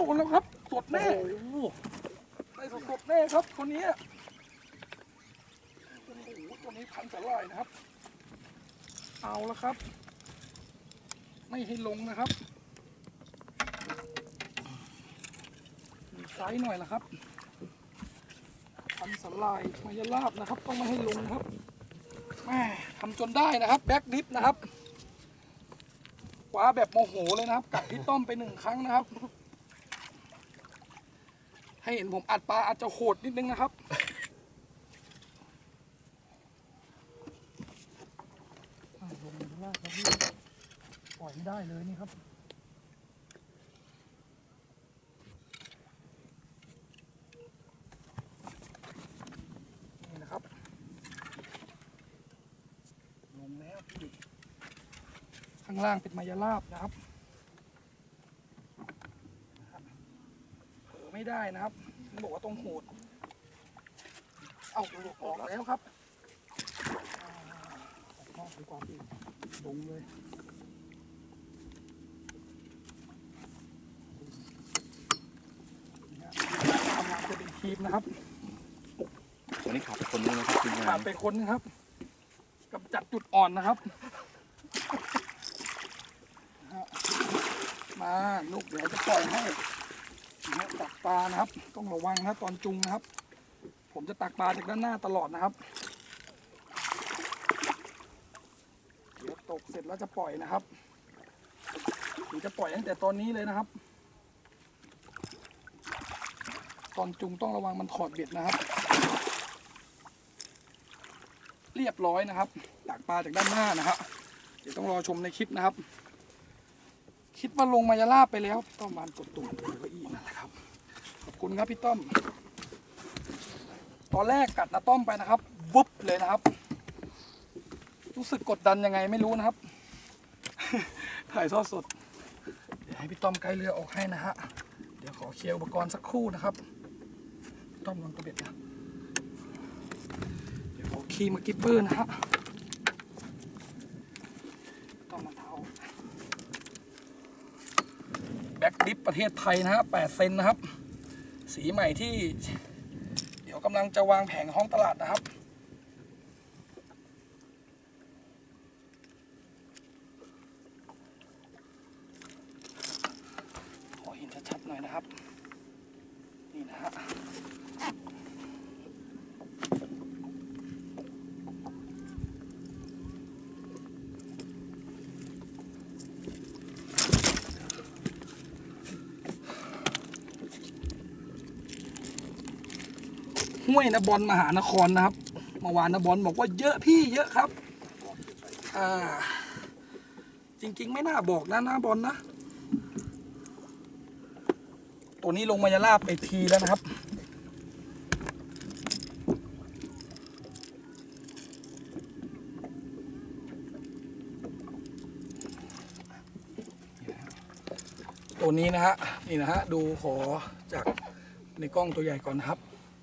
ดนแล้วครับ สดแน่ได้สดสดๆแน่ครับคนนี้โอ้โหตัวนี้พันสลายนะครับ เอาแล้วครับ ไม่ให้ลงนะครับมีไซส์หน่อยละครับพันสลายมายาลาบนะครับ ต้องไม่ให้ลงครับแม่ทำจนได้นะครับแบ็กดิฟนะครับคว้าแบบโมโหเลยนะครับกัดพี่ต้อมไปหนึ่งครั้งนะครับ เห็นผมอัดปลาอาจจะโหดนิดนึงนะครับลงมากครับพี่ปล่อยไม่ได้เลยนี่ครับ นี่นะครับ ลงแล้วพี่ข้างล่างเป็นมายาลาบนะครับเผลอ ไม่ได้นะครับผมบอกว่าต้องโหด เอาหลุดออกแล้วครับอ่าออกนอกดีกว่าพี่ลงเลยนี่ฮะทำงานจะเป็นทีมนะครับวันนี้ขาดไปคนนึงนะครับทีมงาผ่านนไปคนนะครับกำจัดจุดอ่อนนะครับนะฮะมาลูกเดี๋ยวจะปล่อยให้นะฮะตักป ลานะครับ ต้องระวังนะตอนจุงนะครับ ผมจะตักปลาจากด้านหน้าตลอดนะครับเดี๋ยวตกเสร็จแล้วจะปล่อยนะครับหรือจะปล่อยตั้งแต่ตอนนี้เลยนะครับ ตอนจุงต้องระวังมันถอดเบ็ดนะครับ เรียบร้อยนะครับตักปลาจากด้านหน้านะครับ เดี๋ยวต้องรอชมในคลิปนะครับ คิดว่าลงมายาลาบไปแล้วต้องมานกดตุ่ม คุณครับพี่ต้อม ตอนแรกกัดนาต้อมไปนะครับวุบเลยนะครับ รู้สึกกดดันยังไงไม่รู้นะครับ ถ่ายทอดสดเดี๋ยวให้พี่ต้อมไกด์เรือออกให้นะฮะเดี๋ยวขอเคลียร์อุปกรณ์สักครู่นะครับ ต้อมลงตัวเบ็ดนะเดี๋ยวขอคีย์มากิปเปอร์นะฮะต้องมาเท้าแบ็กดิฟประเทศไทยนะฮะ8เซนนะครับ สีใหม่ที่ เดี๋ยวกำลังจะวางแผงห้องตลาดนะครับ ขอเห็นชัดๆหน่อยนะครับ นี่นะฮะ ห้วยนะบอลมหานครนะครับเมื่อวานนะบอลบอกว่าเยอะพี่เยอะครับอ่าจริง ๆ ไม่น่าบอกนะนะบอลนะ ตัวนี้ลงมายาลาบไปทีแล้วนะครับตัวนี้นะฮะนี่นะฮะดูขอจากในกล้องตัวใหญ่ก่อนนะครับ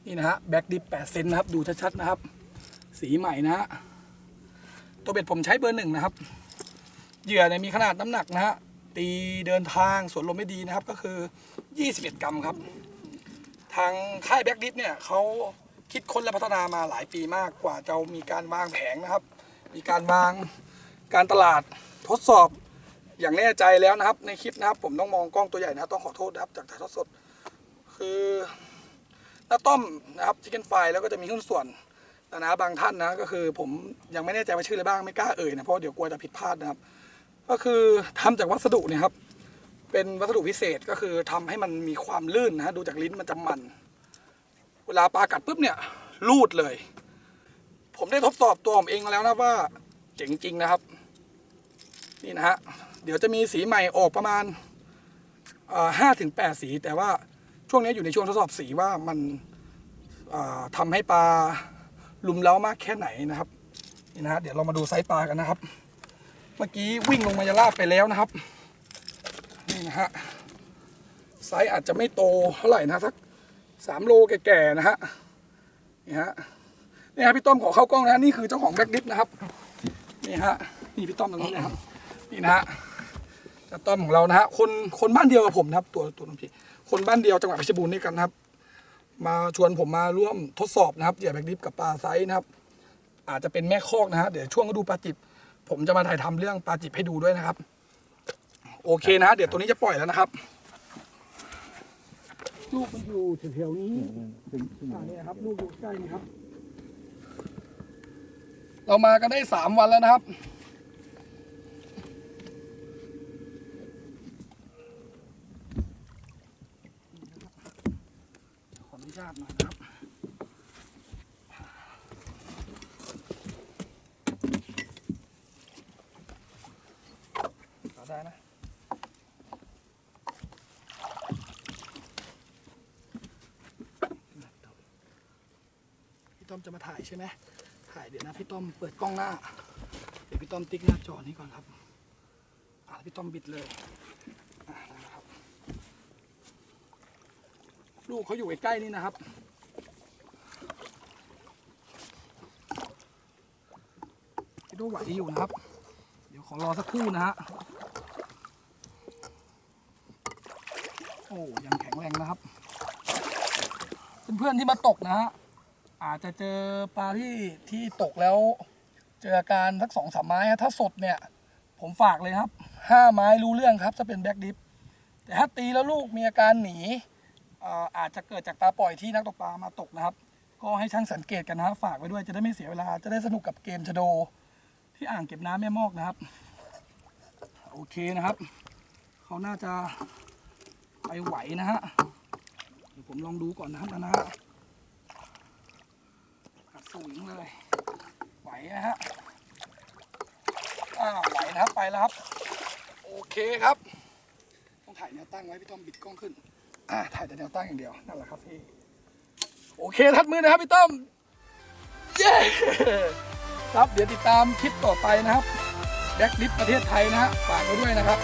นี่นะฮะแบ็กดิฟ8เซนนะครับ ดูชัดๆนะครับ สีใหม่นะฮะตัวเบ็ดผมใช้เบอร์หนึ่งนะครับ เหยื่อเนี่ยมีขนาดน้ำหนักนะฮะตีเดินทางสวนลมไม่ดีนะครับก็คือ 21 กรัมครับ ทางค่ายแบ็กดิฟเนี่ยเขาคิดค้นและพัฒนามาหลายปีมากกว่าจะมีการวางแผงนะครับ มีการวางการตลาดทดสอบอย่างแน่ใจแล้วนะครับ ในคลิปนะครับ ผมต้องมองกล้องตัวใหญ่นะต้องขอโทษนะครับจากถ่ายทอดสด คือ น้าต้อมนะครับชิคเก้นไฟแล้วก็จะมีหุ้นส่วนนะนะบางท่านนะก็คือผมยังไม่แน่ใจว่าชื่ออะไรบ้างไม่กล้าเอ่ยนะเพราะเดี๋ยวกลัวจะผิดพลาดนะครับ ก็คือทำจากวัสดุเนี่ยครับเป็นวัสดุพิเศษก็คือทำให้มันมีความลื่นนะดูจากลิ้นมันจะมัน เวลาปลากัดปุ๊บเนี่ยลูดเลย ผมได้ทดสอบตัวผมเองแล้วนะว่าเจ๋งจริงนะครับ นี่นะฮะเดี๋ยวจะมีสีใหม่ออกประมาณห้าถึงแปดสีแต่ว่า ช่วงนี้อยู่ในช่วงทดสอบสีว่ามันอ่าทำให้ปลาลุมเล้ามากแค่ไหนนะครับนี่นะฮะเดี๋ยวเรามาดูไซส์ปลากันนะครับ เมื่อกี้วิ่งลงมายาลาบไปแล้วนะครับนี่นะฮะไซส์อาจจะไม่โตเท่าไหร่นะสักสามโลแก่ๆนะฮะนี่ฮะนี่ฮะพี่ต้อมขอเข้ากล้องนะฮะนี่คือเจ้าของแบ็กดิฟนะครับนี่ฮะนี่พี่ต้อมตรงนี้นะครับนี่นะฮะเจ้าต้อมของเรานะฮะคนคนบ้านเดียวกับผมนะครับ ตัวตัวน้องพี่ คนบ้านเดียวจังหวัดเพชรบูรณ์นี่กันนะครับ มาชวนผมมาร่วมทดสอบนะครับเหยื่อแบกดิฟกับปลาไซส์นะครับ อาจจะเป็นแม่คอกนะฮะเดี๋ยวช่วงฤดูปลาจิบผมจะมาถ่ายทำเรื่องปลาจิบให้ดูด้วยนะครับ โอเคนะฮะเดี๋ยวตัวนี้จะปล่อยแล้วนะครับลูกมันอยู่แถวๆนี้อ่านี่นะครับลูกอยู่ใกล้นี่ครับ เรามากันได้สามวันแล้วนะครับ ขออนุญาตหน่อยนะครับ เอาได้นะ พี่ ต้อมจะมาถ่ายใช่ไหมถ่ายเดี๋ยวนะพี่ต้อมเปิดกล้องหน้า เดี๋ยวพี่ต้อมติ๊กหน้าจอนี้ก่อนครับอ่าพี่ต้อมบิดเลยอ่าได้แล้วครับ ลูกเขาอยู่ใกล้ๆนี่นะครับพี่ต้องไหวอยู่นะครับ เดี๋ยวขอรอสักครู่นะฮะโอ้ยังแข็งแรงนะครับเพื่อนๆที่มาตกนะฮะ อาจจะเจอปลาที่ที่ตกแล้ว เจออาการสักสองสามไม้ถ้าสดเนี่ย ผมฝากเลยครับห้าไม้รู้เรื่องครับถ้าเป็นแบ็กดิฟแต่ถ้าตีแล้วลูกมีอาการหนีอาจจะเกิดจากปลาปล่อยที่นักตกปลามาตกนะครับ ก็ให้ช่างสังเกตกันนะครับฝากไว้ด้วยจะได้ไม่เสียเวลาจะได้สนุกกับเกมชะโด ที่อ่างเก็บน้ำแม่มอกนะครับ โอเคนะครับเขาน่าจะไปไหวนะฮะเดี๋ยวผมลองดูก่อนนะครับนะฮะ สูงเลย ไหวนะฮะอ้าวไหวนะครับไปแล้วครับ โอเคครับ ต้องถ่ายแนวตั้งไว้พี่ต้อมบิดกล้องขึ้น อ่าถ่ายแต่แนวตั้งอย่างเดียวนั่นแหละครับพี่โอเคทัดมือนะครับพี่ต้อมเย้ครับเดี๋ยวติดตามคลิปต่อไปนะครับแบ็กลิฟประเทศไทยนะฮะฝากไว้ด้วยนะครับ